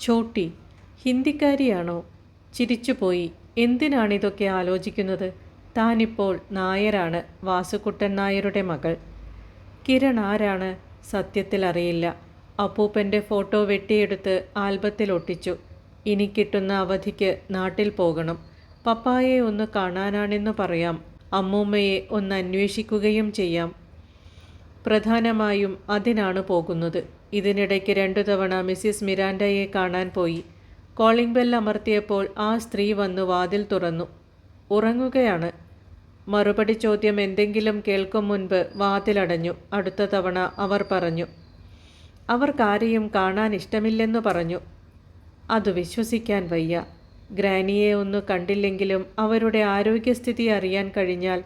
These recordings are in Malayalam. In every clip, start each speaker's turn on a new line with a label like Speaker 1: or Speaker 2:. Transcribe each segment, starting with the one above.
Speaker 1: ചോട്ടി. ഹിന്ദിക്കാരിയാണോ? ചിരിച്ചുപോയി. എന്തിനാണിതൊക്കെ ആലോചിക്കുന്നത്? താനിപ്പോൾ നായരാണ്. വാസുക്കുട്ടൻ നായരുടെ മകൾ. കിരൺ ആരാണ്? സത്യത്തിൽ അറിയില്ല. അപ്പൂപ്പന്റെ ഫോട്ടോ വെട്ടിയെടുത്ത് ആൽബത്തിൽ ഒട്ടിച്ചു. ഇനി കിട്ടുന്ന അവധിക്ക് നാട്ടിൽ പോകണം. പപ്പായെ ഒന്ന് കാണാനാണെന്ന് പറയാം. അമ്മൂമ്മയെ ഒന്ന് അന്വേഷിക്കുകയും ചെയ്യാം. പ്രധാനമായും അതിനാണ് പോകുന്നത്. ഇതിനിടയ്ക്ക് രണ്ടു തവണ മിസ്സിസ് മിരാൻഡയെ കാണാൻ പോയി. കോളിംഗ് ബെൽ അമർത്തിയപ്പോൾ ആ സ്ത്രീ വന്ന് വാതിൽ തുറന്നു. ഉറങ്ങുകയാണ്. മറുപടി ചോദ്യം എന്തെങ്കിലും കേൾക്കും മുൻപ് വാതിലടഞ്ഞു അടുത്ത തവണ അവർ പറഞ്ഞു. അവർക്കാരെയും കാണാൻ ഇഷ്ടമില്ലെന്ന് പറഞ്ഞു. അത് വിശ്വസിക്കാൻ വയ്യ. ഗ്രാനിയെ ഒന്ന് കണ്ടില്ലെങ്കിലും അവരുടെ ആരോഗ്യസ്ഥിതി അറിയാൻ കഴിഞ്ഞാൽ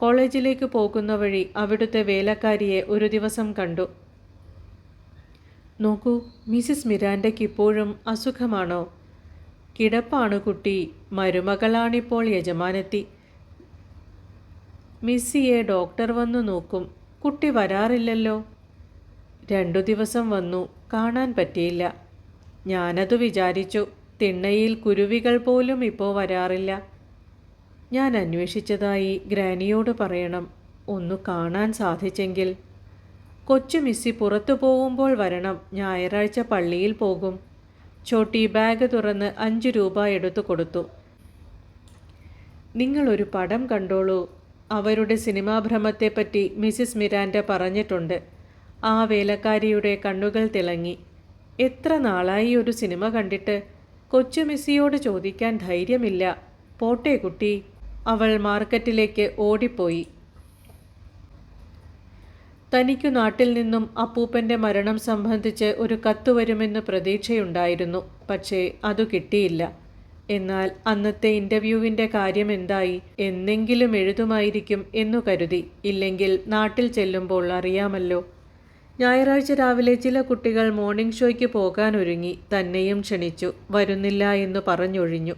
Speaker 1: കോളേജിലേക്ക് പോകുന്ന വഴി അവിടുത്തെ വേലക്കാരിയെ ഒരു ദിവസം കണ്ടു. നോക്കൂ മിസിസ് മിരാൻഡയ്ക്ക് ഇപ്പോഴും അസുഖമാണോ? കിടപ്പാണ് കുട്ടി മരുമകളാണിപ്പോൾ യജമാനെത്തി. മിസ്സിയെ ഡോക്ടർ വന്നു നോക്കും കുട്ടി വരാറില്ലല്ലോ. രണ്ടു ദിവസം വന്നു കാണാൻ പറ്റിയില്ല. ഞാനത് വിചാരിച്ചു തിണ്ണയിൽ കുരുവികൾ പോലും ഇപ്പോൾ വരാറില്ല. ഞാൻ അന്വേഷിച്ചതായി ഗ്രാനിയോട് പറയണം. ഒന്നു കാണാൻ സാധിച്ചെങ്കിൽ. കൊച്ചു മിസ്സി പുറത്തു പോകുമ്പോൾ വരണം. ഞായറാഴ്ച പള്ളിയിൽ പോകും. ചോട്ടി ബാഗ് തുറന്ന് അഞ്ച് രൂപ എടുത്തു കൊടുത്തു. നിങ്ങളൊരു പടം കണ്ടോളൂ. അവരുടെ സിനിമാഭ്രമത്തെപ്പറ്റി മിസ്സിസ് മിരാൻഡ പറഞ്ഞിട്ടുണ്ട്. ആ വേലക്കാരിയുടെ കണ്ണുകൾ തിളങ്ങി. എത്ര നാളായി ഒരു സിനിമ കണ്ടിട്ട്? കൊച്ചു മിസ്സിയോട് ചോദിക്കാൻ ധൈര്യമില്ല. പോട്ടെ കുട്ടി. അവൾ മാർക്കറ്റിലേക്ക് ഓടിപ്പോയി. തനിക്കു നാട്ടിൽ നിന്നും അപ്പൂപ്പന്റെ മരണം സംബന്ധിച്ച് ഒരു കത്ത് വരുമെന്ന് പ്രതീക്ഷയുണ്ടായിരുന്നു. പക്ഷേ അതു കിട്ടിയില്ല. എന്നാൽ അന്നത്തെ ഇന്റർവ്യൂവിന്റെ കാര്യം എന്തായി? എന്നെങ്കിലും എഴുതുമായിരിക്കും എന്നു കരുതി. ഇല്ലെങ്കിൽ നാട്ടിൽ ചെല്ലുമ്പോൾ അറിയാമല്ലോ. ഞായറാഴ്ച രാവിലെ ചില കുട്ടികൾ മോർണിംഗ് ഷോയ്ക്ക് പോകാനൊരുങ്ങി. തന്നെയും ക്ഷണിച്ചു. വരുന്നില്ല എന്ന് പറഞ്ഞൊഴിഞ്ഞു.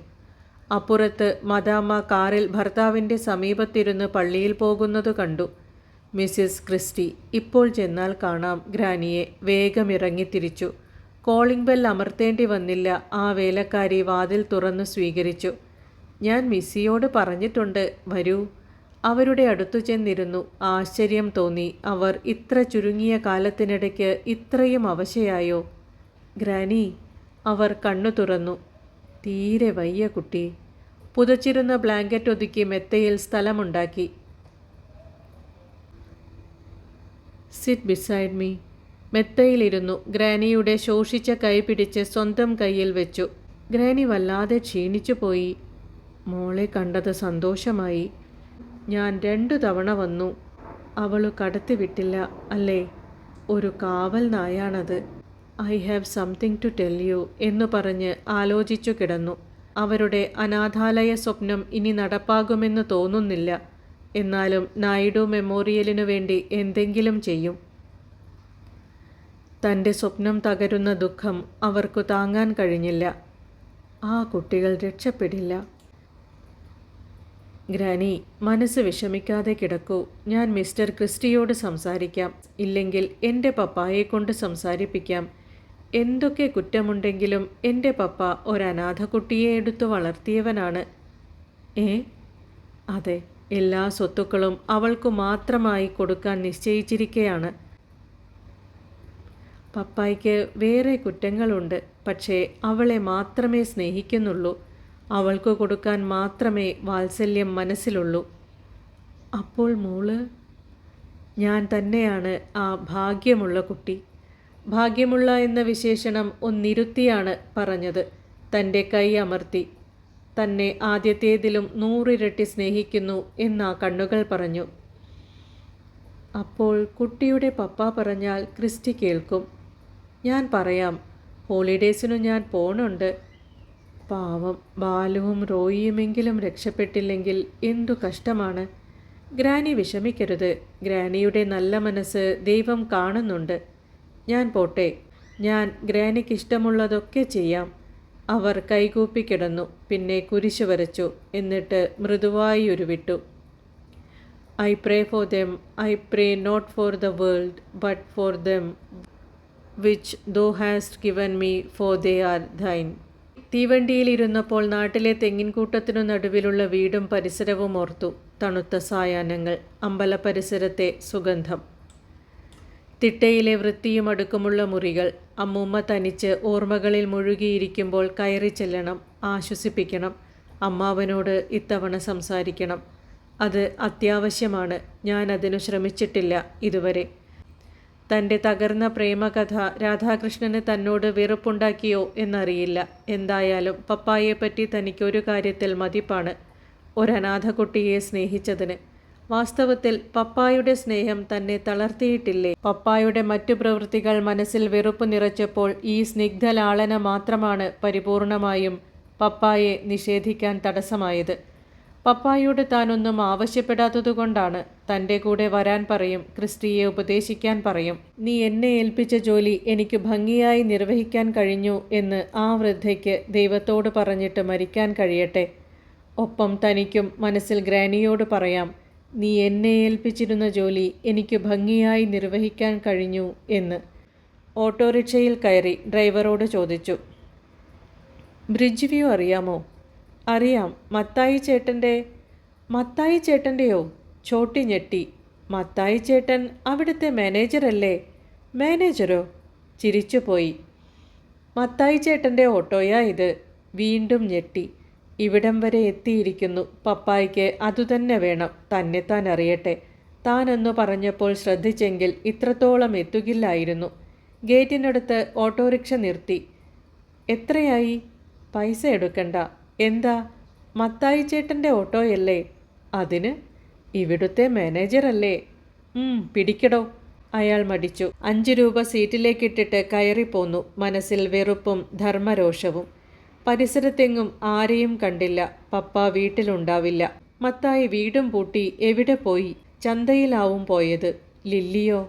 Speaker 1: അപ്പുറത്ത് മദാമ്മ കാറിൽ ഭർത്താവിന്റെ സമീപത്തിരുന്ന് പള്ളിയിൽ പോകുന്നത് കണ്ടു. മിസ്സിസ് ക്രിസ്റ്റി ഇപ്പോൾ ചെന്നാൽ കാണാം. ഗ്രാനിയെ വേഗമിറങ്ങി ഇറങ്ങിത്തിരിച്ചു കോളിംഗ് ബെൽ അമർത്തേണ്ടി വന്നില്ല. ആ വേലക്കാരി വാതിൽ തുറന്നു സ്വീകരിച്ചു. ഞാൻ മിസ്സിയോട് പറഞ്ഞിട്ടുണ്ട്. വരൂ. അവരുടെ അടുത്തു ചെന്നിരുന്നു. ആശ്ചര്യം തോന്നി. അവർ ഇത്ര ചുരുങ്ങിയ കാലത്തിനിടയ്ക്ക് ഇത്രയും അവശയായോ? ഗ്രാനി അവർ കണ്ണു തുറന്നു. തീരെ വയ്യ കുട്ടി. പുതച്ചിരുന്ന ബ്ലാങ്കറ്റ് ഒതുക്കി മെത്തയിൽ സ്ഥലമുണ്ടാക്കി. സിറ്റ് ബിസൈഡ് മീ മെത്തയിലിരുന്നു. ഗ്രാനിയുടെ ശോഷിച്ച കൈ പിടിച്ച് സ്വന്തം കയ്യിൽ വെച്ചു. ഗ്രാനി വല്ലാതെ ക്ഷീണിച്ചു പോയി. മോളെ കണ്ടത് സന്തോഷമായി. ഞാൻ രണ്ടു തവണ വന്നു. അവൾ കടത്തി വിട്ടില്ല അല്ലേ? ഒരു കാവൽ നായാണത്. I have something to tell you എന്നു പറഞ്ഞ് ആലോചിച്ചു കിടന്നു. അവരുടെ അനാഥാലയ സ്വപ്നം ഇനി നടപ്പാകുമെന്ന് തോന്നുന്നില്ല. എന്നാലും നായിഡു മെമ്മോറിയലിനു വേണ്ടി എന്തെങ്കിലും ചെയ്യും. തന്റെ സ്വപ്നം തകരുന്ന ദുഃഖം അവർക്കു താങ്ങാൻ കഴിഞ്ഞില്ല. ആ കുട്ടികൾ രക്ഷപ്പെടില്ല. ഗ്രാനി മനസ്സ് വിഷമിക്കാതെ കിടക്കൂ. ഞാൻ മിസ്റ്റർ ക്രിസ്റ്റിയോട് സംസാരിക്കാം. ഇല്ലെങ്കിൽ എന്റെ പപ്പായെ കൊണ്ട് സംസാരിപ്പിക്കാം. എന്തൊക്കെ കുറ്റമുണ്ടെങ്കിലും എന്റെ പപ്പ ഒരനാഥക്കുട്ടിയെ എടുത്തു വളർത്തിയവനാണ്. ഏ? അതെ എല്ലാ സ്വത്തുക്കളും അവൾക്ക് മാത്രമായി കൊടുക്കാൻ നിശ്ചയിച്ചിരിക്കുകയാണ് പപ്പായ്ക്ക് വേറെ കുറ്റങ്ങളുണ്ട് പക്ഷേ അവളെ മാത്രമേ സ്നേഹിക്കുന്നുള്ളൂ. അവൾക്ക് കൊടുക്കാൻ മാത്രമേ വാത്സല്യം മനസ്സിലുള്ളൂ. അപ്പോൾ മോൾ? ഞാൻ തന്നെയാണ് ആ ഭാഗ്യമുള്ള കുട്ടി. ഭാഗ്യമുള്ള എന്ന വിശേഷണം ഒന്നിരുത്തിയാണ് പറഞ്ഞത്. തന്റെ കൈ അമർത്തി. തന്നെ ആദ്യത്തേതിലും നൂറിരട്ടി സ്നേഹിക്കുന്നു എന്നാ കണ്ണുകൾ പറഞ്ഞു. അപ്പോൾ കുട്ടിയുടെ പപ്പ പറഞ്ഞാൽ ക്രിസ്റ്റി കേൾക്കും. ഞാൻ പറയാം ഹോളിഡേയ്സിനു ഞാൻ പോണുണ്ട്. പാവം ബാലുവും റോയിയുമെങ്കിലും രക്ഷപ്പെട്ടില്ലെങ്കിൽ എന്തു കഷ്ടമാണ്. ഗ്രാനി വിഷമിക്കരുത്. ഗ്രാനിയുടെ നല്ല മനസ്സ് ദൈവം കാണുന്നുണ്ട്. ഞാൻ പോട്ടെ. ഞാൻ ഗ്രാനിക്ക് ഇഷ്ടമുള്ളതൊക്കെ ചെയ്യാം. അവർ കൈകൂപ്പി കിടന്നു. പിന്നെ കുരിശ് വരച്ചു. എന്നിട്ട് മൃദുവായി ഉരുവിട്ടു. I pray for them I pray not for the world but for them which thou hast given me for they are thine തീവണ്ടിയിലിരുന്നപ്പോൾ നാട്ടിലെ തെങ്ങിൻകൂട്ടത്തിനു നടുവിലുള്ള വീടും പരിസരവും ഓർത്തു. തണുത്ത സായാഹ്നങ്ങൾ അമ്പല പരിസരത്തെ സുഗന്ധം. തിട്ടയിലെ വൃത്തിയും അടുക്കുമുള്ള മുറികൾ. അമ്മൂമ്മ തനിച്ച് ഓർമ്മകളിൽ മുഴുകിയിരിക്കുമ്പോൾ കയറി ചെല്ലണം ആശ്വസിപ്പിക്കണം. അമ്മാവനോട് ഇത്തവണ സംസാരിക്കണം. അത് അത്യാവശ്യമാണ്. ഞാൻ അതിനു ശ്രമിച്ചിട്ടില്ല ഇതുവരെ. തന്റെ തകർന്ന പ്രേമകഥ രാധാകൃഷ്ണന് തന്നോട് വെറുപ്പുണ്ടാക്കിയോ എന്നറിയില്ല. എന്തായാലും പപ്പായെപ്പറ്റി തനിക്കൊരു കാര്യത്തിൽ മതിപ്പാണ്. ഒരനാഥ കുട്ടിയെ സ്നേഹിച്ചതിന്. വാസ്തവത്തിൽ പപ്പായുടെ സ്നേഹം തന്നെ തളർത്തിയിട്ടില്ലേ? പപ്പായുടെ മറ്റു പ്രവൃത്തികൾ മനസ്സിൽ വെറുപ്പ് നിറച്ചപ്പോൾ ഈ സ്നിഗ്ധലാളന മാത്രമാണ് പരിപൂർണമായും പപ്പായെ നിഷേധിക്കാൻ തടസ്സമായത്. പപ്പായോട് താനൊന്നും ആവശ്യപ്പെടാത്തതുകൊണ്ടാണ് തന്റെ കൂടെ വരാൻ പറയും ക്രിസ്റ്റിയെ ഉപദേശിക്കാൻ പറയും. നീ എന്നെ ഏൽപ്പിച്ച ജോലി എനിക്ക് ഭംഗിയായി നിർവഹിക്കാൻ കഴിഞ്ഞു എന്ന് ആ വൃദ്ധയ്ക്ക് ദൈവത്തോട് പറഞ്ഞിട്ട് മരിക്കാൻ കഴിയട്ടെ. ഒപ്പം തനിക്കും മനസ്സിൽ ഗ്രാനിയോട് പറയാം നീ എന്നെ ഏൽപ്പിച്ചിരുന്ന ജോലി എനിക്ക് ഭംഗിയായി നിർവഹിക്കാൻ കഴിഞ്ഞു എന്ന്. ഓട്ടോറിക്ഷയിൽ കയറി ഡ്രൈവറോട് ചോദിച്ചു. ബ്രിഡ്ജ് വ്യൂ അറിയാമോ? അറിയാം. മത്തായി ചേട്ടന്റെ മത്തായി ചേട്ടന്റെയോ? ചോട്ടി ഞെട്ടി. മത്തായി ചേട്ടൻ അവിടുത്തെ മാനേജറല്ലേ മാനേജറോ ചിരിച്ചുപോയി. മത്തായി ചേട്ടന്റെ ഓട്ടോയാ ഇത്. വീണ്ടും ഞെട്ടി. ഇവിടം വരെ എത്തിയിരിക്കുന്നു. പപ്പായ്ക്ക് അതുതന്നെ വേണം. തന്നെത്താൻ അറിയട്ടെ. താനെന്നു പറഞ്ഞപ്പോൾ ശ്രദ്ധിച്ചെങ്കിൽ ഇത്രത്തോളം എത്തുകില്ലായിരുന്നു. ഗേറ്റിനടുത്ത് ഓട്ടോറിക്ഷ നിർത്തി. എത്രയായി? പൈസ എടുക്കണ്ട. എന്താ? മത്തായി ചേട്ടന്റെ ഓട്ടോയല്ലേ? അതിന്? ഇവിടുത്തെ മാനേജറല്ലേ പിടിക്കടോ. അയാൾ മടിച്ചു. അഞ്ച് രൂപ സീറ്റിലേക്കിട്ടിട്ട് കയറിപ്പോന്നു. മനസ്സിൽ വെറുപ്പും ധർമ്മരോഷവും. പരിസരത്തെങ്ങും ആരെയും കണ്ടില്ല. പപ്പ വീട്ടിലുണ്ടാവില്ല. മത്തായി വീടും പൂട്ടി എവിടെ പോയി? ചന്തയിലാവും പോയത്. ലില്ലിയോ